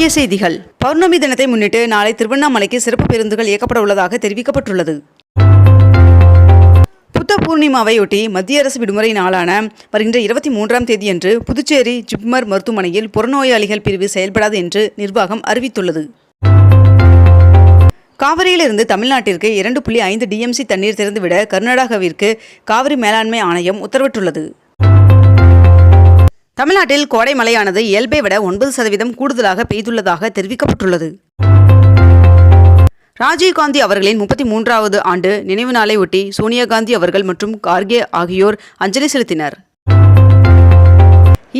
முக்கிய செய்திகள். பௌர்ணமி தினத்தை முன்னிட்டு நாளை திருவண்ணாமலைக்கு சிறப்பு பேருந்துகள் இயக்கப்பட உள்ளதாக தெரிவிக்கப்பட்டுள்ளது. புத்த பூர்ணிமாவையொட்டி மத்திய அரசு விடுமுறை நாளான வருகின்ற இருபத்தி மூன்றாம் தேதியன்று புதுச்சேரி ஜிப்மர் மருத்துவமனையில் புறநோயாளிகள் பிரிவு செயல்படாது என்று நிர்வாகம் அறிவித்துள்ளது. காவிரியிலிருந்து தமிழ்நாட்டிற்கு இரண்டு புள்ளி ஐந்து டிஎம்சி தண்ணீர் திறந்துவிட கர்நாடகாவிற்கு காவிரி மேலாண்மை ஆணையம் உத்தரவிட்டுள்ளது. தமிழ்நாட்டில் கோடை மழையானது இயல்பை விட ஒன்பது சதவீதம் கூடுதலாக பெய்துள்ளதாக தெரிவிக்கப்பட்டுள்ளது. ராஜீவ்காந்தி அவர்களின் முப்பத்தி மூன்றாவது ஆண்டு நினைவு நாளை ஒட்டி சோனியா காந்தி அவர்கள் மற்றும் கார்கே ஆகியோர் அஞ்சலி செலுத்தினர்.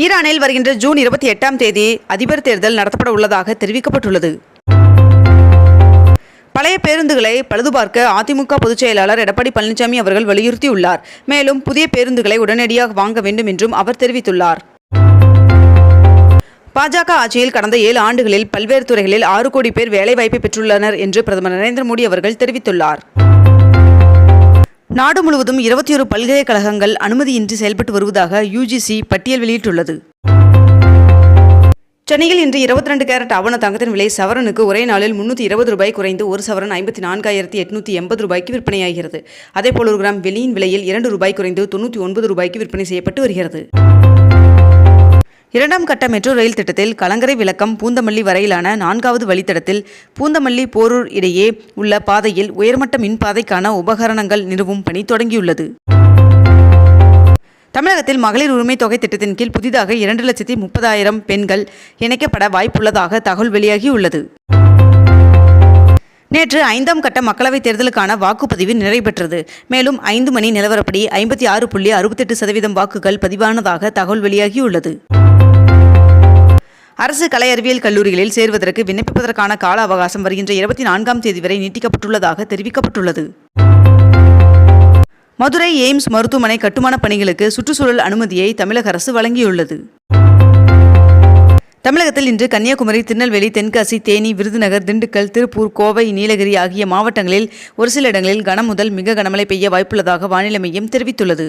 ஈரானில் வருகின்ற ஜூன் இருபத்தி எட்டாம் தேதி அதிபர் தேர்தல் நடத்தப்பட உள்ளதாக தெரிவிக்கப்பட்டுள்ளது. பழைய பேருந்துகளை பழுதுபார்க்க அதிமுக பொதுச் செயலாளர் எடப்பாடி பழனிசாமி அவர்கள் வலியுறுத்தியுள்ளார். மேலும் புதிய பேருந்துகளை உடனடியாக வாங்க வேண்டும் என்றும் அவர் தெரிவித்துள்ளார். பாஜக ஆட்சியில் கடந்த ஏழு ஆண்டுகளில் பல்வேறு துறைகளில் ஆறு கோடி பேர் வேலைவாய்ப்பை பெற்றுள்ளனர் என்று பிரதமர் நரேந்திர மோடி அவர்கள் தெரிவித்துள்ளார். நாடு முழுவதும் இருபத்தி ஒரு பல்கலைக்கழகங்கள் அனுமதியின்றி செயல்பட்டு வருவதாக யுஜிசி பட்டியல் வெளியிட்டுள்ளது. சென்னையில் இன்று இருபத்தி ரெண்டு கேரட் ஆவண தங்கத்தின் விலை சவரனுக்கு ஒரே நாளில் முன்னூற்றி இருபது ரூபாய் குறைந்து ஒரு சவரன் ஐம்பத்தி நான்காயிரத்தி எட்நூற்றி எண்பது ரூபாய்க்கு விற்பனையாகிறது. அதேபோல் ஒரு கிராம் வெளியின் விலையில் இரண்டு ரூபாய் குறைந்து தொண்ணூற்றி ஒன்பது ரூபாய்க்கு விற்பனை செய்யப்பட்டு வருகிறது. இரண்டாம் கட்ட மெட்ரோ ரயில் திட்டத்தில் கலங்கரை விளக்கம் பூந்தமல்லி வரையிலான நான்காவது வழித்தடத்தில் பூந்தமல்லி போரூர் இடையே உள்ள பாதையில் உயர்மட்ட மின்பாதைக்கான உபகரணங்கள் நிறுவும் பணி தொடங்கியுள்ளது. தமிழகத்தில் மகளிர் உரிமை தொகை திட்டத்தின் கீழ் புதிதாக இரண்டு லட்சத்தி முப்பதாயிரம் பெண்கள் இணைக்கப்பட வாய்ப்புள்ளதாக தகவல் வெளியாகியுள்ளது. நேற்று ஐந்தாம் கட்ட மக்களவைத் தேர்தலுக்கான வாக்குப்பதிவு நிறைவேற்றது. மேலும் ஐந்து மணி நிலவரப்படி ஐம்பத்தி ஆறு புள்ளி அறுபத்தெட்டு சதவீதம் வாக்குகள் பதிவானதாக தகவல் வெளியாகியுள்ளது. அரசு கலை அறிவியல் கல்லூரிகளில் சேர்வதற்கு விண்ணப்பிப்பதற்கான கால அவகாசம் வருகின்ற இருபத்தி நான்காம் தேதி வரை நீட்டிக்கப்பட்டுள்ளதாக தெரிவிக்கப்பட்டுள்ளது. மதுரை எய்ம்ஸ் மருத்துவமனை கட்டுமானப் பணிகளுக்கு சுற்றுச்சூழல் அனுமதியை தமிழக அரசு வழங்கியுள்ளது. தமிழகத்தில் இன்று கன்னியாகுமரி திருநெல்வேலி தென்காசி தேனி விருதுநகர் திண்டுக்கல் திருப்பூர் கோவை நீலகிரி ஆகிய மாவட்டங்களில் ஒரு சில இடங்களில் கனம் முதல் மிக கனமழை பெய்ய வாய்ப்புள்ளதாக வானிலை மையம் தெரிவித்துள்ளது.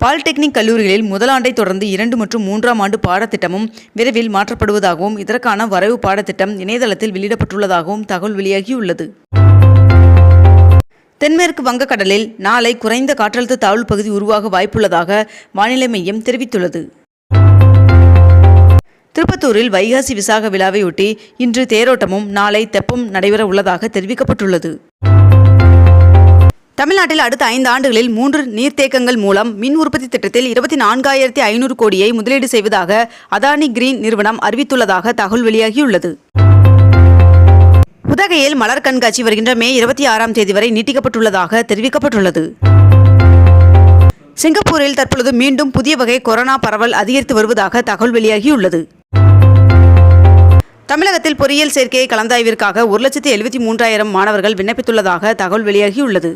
பாலிடெக்னிக் கல்லூரிகளில் முதலாண்டை தொடர்ந்து இரண்டு மற்றும் மூன்றாம் ஆண்டு பாடத்திட்டமும் விரைவில் மாற்றப்படுவதாகவும் இதற்கான வரைவு பாடத்திட்டம் இணையதளத்தில் வெளியிடப்பட்டுள்ளதாகவும் தகவல் வெளியாகியுள்ளது. தென்மேற்கு வங்கக்கடலில் நாளை குறைந்த காற்றழுத்த தாழ்வு பகுதி உருவாக வாய்ப்புள்ளதாக வானிலை மையம் தெரிவித்துள்ளது. திருப்பத்தூரில் வைகாசி விசாக விழாவையொட்டி இன்று தேரோட்டமும் நாளை தெப்பம் நடைபெற உள்ளதாக தெரிவிக்கப்பட்டுள்ளது. தமிழ்நாட்டில் அடுத்த ஐந்து ஆண்டுகளில் மூன்று நீர்த்தேக்கங்கள் மூலம் மின் உற்பத்தி திட்டத்தில் இருபத்தி நான்காயிரத்தி ஐநூறு கோடியை முதலீடு செய்வதாக அதானி கிரீன் நிறுவனம் அறிவித்துள்ளதாக தகவல் வெளியாகியுள்ளது. உதகையில் மலர் கண்காட்சி வருகின்ற மே இருபத்தி ஆறாம் தேதி வரை நீட்டிக்கப்பட்டுள்ளதாக தெரிவிக்கப்பட்டுள்ளது. சிங்கப்பூரில் தற்பொழுது மீண்டும் புதிய வகை கொரோனா பரவல் அதிகரித்து வருவதாக தகவல் வெளியாகியுள்ளது. தமிழகத்தில் பொறியியல் சேர்க்கையை கலந்தாய்விற்காக ஒரு லட்சத்தி எழுபத்தி மூன்றாயிரம் மாணவர்கள் விண்ணப்பித்துள்ளதாக தகவல் வெளியாகியுள்ளது.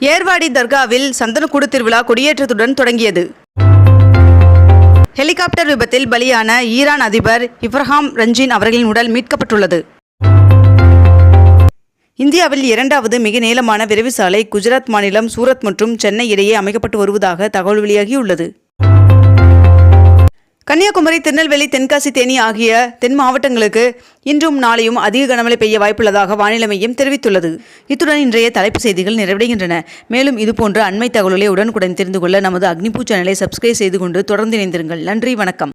ஏர்வாடி தர்காவில் சந்தனக்கூடு திருவிழா கொடியேற்றத்துடன் தொடங்கியது. ஹெலிகாப்டர் விபத்தில் பலியான ஈரான் அதிபர் இப்ரஹாம் ரஞ்சின் அவர்களின் உடல் மீட்கப்பட்டுள்ளது. இந்தியாவில் இரண்டாவது மிக நீளமான விரைவு சாலை குஜராத் மாநிலம் சூரத் மற்றும் சென்னை இடையே அமைக்கப்பட்டு வருவதாக தகவல் வெளியாகியுள்ளது. கன்னியாகுமரி திருநெல்வேலி தென்காசி தேனி ஆகிய தென் மாவட்டங்களுக்கு இன்றும் நாளையும் அதிக கனமழை பெய்ய வாய்ப்புள்ளதாக வானிலை மையம் தெரிவித்துள்ளது. இத்துடன் இன்றைய தலைப்புச் செய்திகள் நிறைவடைகின்றன. மேலும் இதுபோன்ற அண்மை தகவல்களை உடனுக்குடன் தெரிந்து கொள்ள நமது அக்னிபூ சேனலை சப்ஸ்கிரைப் செய்து கொண்டு தொடர்ந்து இணைந்திருங்கள். நன்றி வணக்கம்.